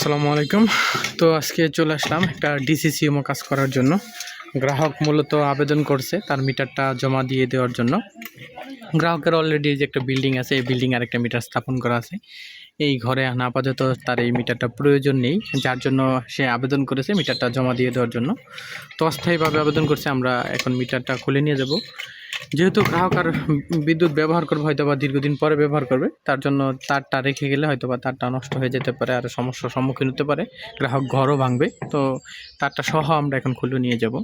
আসসালামু আলাইকুম। তো আজকে চলে আসলাম একটা ডিসিসিএমও কাজ করার জন্য। গ্রাহক মূলত আবেদন করছে তার মিটারটা জমা দিয়ে দেওয়ার জন্য। গ্রাহকের অলরেডি যে একটা বিল্ডিং আছে, এই বিল্ডিং আর একটা মিটার স্থাপন করা আছে। এই ঘরে আপাতত তার এই মিটারটা প্রয়োজন নেই, যার জন্য সে আবেদন করেছে মিটারটা জমা দিয়ে দেওয়ার জন্য। তো অস্থায়ীভাবে আবেদন করছে, আমরা এখন মিটারটা খুলে নিয়ে যাব। যেহেতু গ্রাহক আর বিদ্যুৎ ব্যবহার করবে হয়তো বা দীর্ঘদিন পরে ব্যবহার করবে, তার জন্য তারটা রেখে গেলে হয়তো বা তারটা নষ্ট হয়ে যেতে পারে আর সমস্যার সম্মুখীন হতে পারে। গ্রাহক ঘরও ভাঙবে। তো তারটা সহ আমরা এখন খুলে নিয়ে যাব।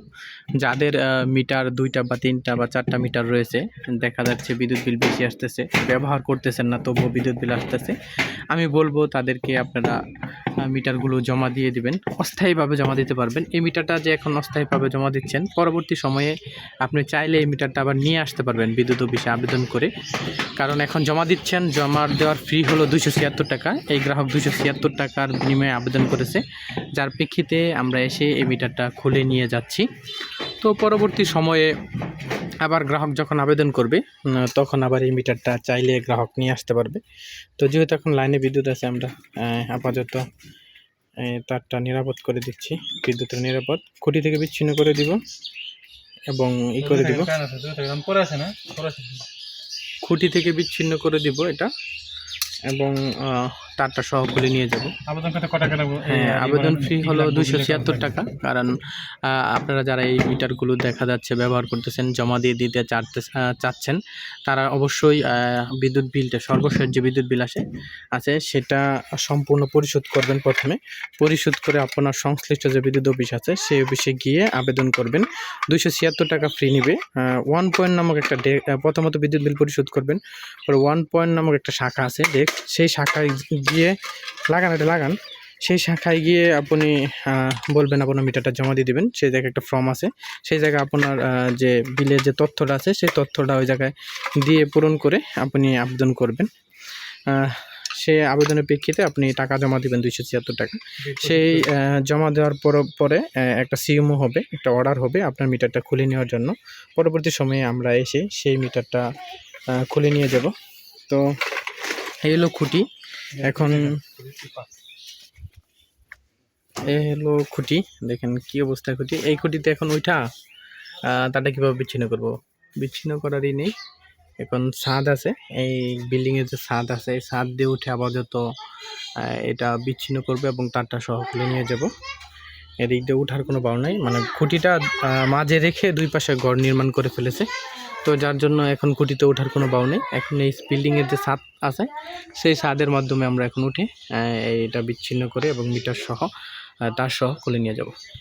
যাদের মিটার দুইটা বা তিনটা বা চারটা মিটার রয়েছে, দেখা যাচ্ছে বিদ্যুৎ বিল বেশি আসতেছে, ব্যবহার করতেছেন না, তবুও বিদ্যুৎ বিল আসতেছে। আমি বলব তাদেরকে আপনারা মিটারগুলো জমা দিয়ে দিবেন, অস্থায়ীভাবে জমা দিতে পারবেন। এই মিটারটা যে এখন অস্থায়ীভাবে জমা দিচ্ছেন, পরবর্তী সময়ে আপনি চাইলে এই মিটারটা আবার নিয়ে আসতে পারবেন বিদ্যুৎ অফিসে আবেদন করে। কারণ এখন জমা দিচ্ছেন, জমা দেওয়ার ফি হলো দুশো ছিয়াত্তর টাকা। এই গ্রাহক দুশো ছিয়াত্তর টাকার বিনিময়ে আবেদন করেছে। যার প্রেক্ষিতে আমরা এসে এই মিটারটা খুলে নিয়ে যাচ্ছি। তো পরবর্তী সময়ে আবার গ্রাহক যখন আবেদন করবে তখন আবার এই মিটারটা চাইলে গ্রাহক নিয়ে আসতে পারবে। তো যেহেতু এখন লাইনে বিদ্যুৎ আছে, আমরা আপাতত তারটা নিরাপদ করে দিচ্ছি। বিদ্যুতের নিরাপদ। খুঁটি থেকে বিচ্ছিন্ন করে দিব এবং ই করে দিব। খুঁটি থেকে বিচ্ছিন্ন করে দিব এটা এবং তারটা সহ খুলে নিয়ে যাব। আবেদন করতে কত টাকা লাগবে? হ্যাঁ আবেদন মানে ফি হলো লাগবে? দুশো ছিয়াত্তর টাকা কারণ আপনারা যারা এই মিটারগুলো দেখা যাচ্ছে ব্যবহার করতেছেন জমা দিয়ে দিতে আহ, চাচ্ছেন তারা অবশ্যই বিদ্যুৎ বিলটা সর্বশেষ যে বিদ্যুৎ বিল আসে আছে সেটা সম্পূর্ণ পরিশোধ করবেন প্রথমে। পরিশোধ করে আপনার সংশ্লিষ্ট যে বিদ্যুৎ অফিস আছে সেই অফিসে গিয়ে আবেদন করবেন। দুইশো ছিয়াত্তর টাকা ফ্রি নেবে। ওয়ান পয়েন্ট নামক একটা ডে প্রথমত বিদ্যুৎ বিল পরিশোধ করবেন। পরে ওয়ান পয়েন্ট নামক একটা শাখা আছে ডেস্ক সেই শাখায় গিয়ে লাগান এটা লাগান। সেই শাখায় গিয়ে আপনি বলবেন আপনার মিটারটা জমা দিয়ে দেবেন। সেই জায়গায় একটা ফর্ম আছে। সেই জায়গায় আপনার যে বিলের যে তথ্যটা আছে সেই তথ্যটা ওই জায়গায় দিয়ে পূরণ করে আপনি আবেদন করবেন। সে আবেদনের প্রেক্ষিতে আপনি টাকা জমা দিবেন দুইশো ছিয়াত্তর টাকা। সেই জমা দেওয়ার পর পরে একটা সিএমও হবে একটা অর্ডার হবে আপনার মিটারটা খুলে নেওয়ার জন্য। পরবর্তী সময়ে আমরা এসে সেই মিটারটা খুলে নিয়ে যাব। তো এই হলো খুঁটি। এখন এ হলো খুঁটি, দেখেন কি অবস্থা খুঁটি। এই খুঁটিতে এখন ওইটা তারটা কীভাবে বিচ্ছিন্ন করব? বিচ্ছিন্ন করারই নেই, এখন ছাদ আছে। এই বিল্ডিংয়ের যে ছাদ আছে, এই ছাদ দিয়ে উঠে আপাতত এটা বিচ্ছিন্ন করবে এবং তারটা সহ খুলে নিয়ে যাব। এদিক দিয়ে উঠার কোনো বাউ নাই মানে খুঁটিটা মাঝে রেখে দুই পাশে ঘর নির্মাণ করে ফেলেছে। তো যার জন্য এখন খুঁটিতে ওঠার কোনো বাউ নেই। এখন এই বিল্ডিংয়ের যে ছাদ আছে, সেই ছাদের মাধ্যমে আমরা এখন উঠে এটা বিচ্ছিন্ন করে এবং মিটার সহ তার সহ খুলে নিয়ে যাব।